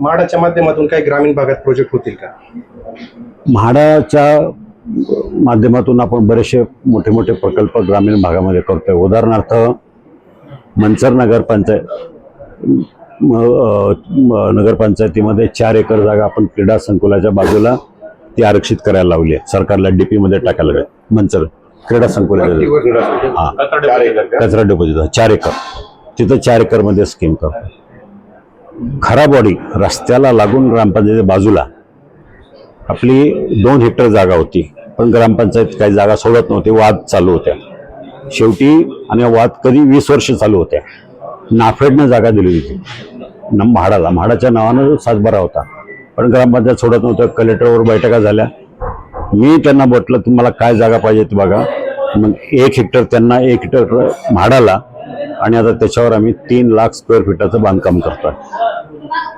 म्हाडाच्या माध्यमातून काही ग्रामीण भागात प्रोजेक्ट होतील का? म्हाडाच्या माध्यमातून आपण बरेचसे मोठे मोठे प्रकल्प ग्रामीण भागामध्ये करतोय. उदाहरणार्थ मंचर नगरपंचायत नगरपंचायतीमध्ये चार एकर जागा आपण क्रीडा संकुलाच्या बाजूला ती आरक्षित करायला लावली आहे. सरकारला डीपी मध्ये टाकायला लागेल. मंचर क्रीडा संकुलाच्या हा. कचरा डिपॉझिट चार एकर. तिथं. चार एकरमध्ये स्कीम करतो खराबवाडी रस्त्याला लागून ग्रामपंचायती बाजूला आपली दोन हेक्टर जागा होती पण ग्रामपंचायत काही जागा सोडत नव्हती वाद चालू होत्या. शेवटी आणि वाद कधी वीस वर्ष चालू होत्या. नाफेडनं जागा दिली होती. न म्हाडाला म्हाडाच्या नावानं सातबारा होता. पण ग्रामपंचायत सोडत नव्हतं कलेक्टरवर बैठका झाल्या. मी त्यांना म्हटलं तुम्हाला काय जागा पाहिजे ते बघा. मग एक हेक्टर त्यांना एक हेक्टर म्हाडाला. आणि आता त्याच्यावर आम्ही तीन लाख स्क्वेअर फीटाचं बांधकाम करतो Gracias.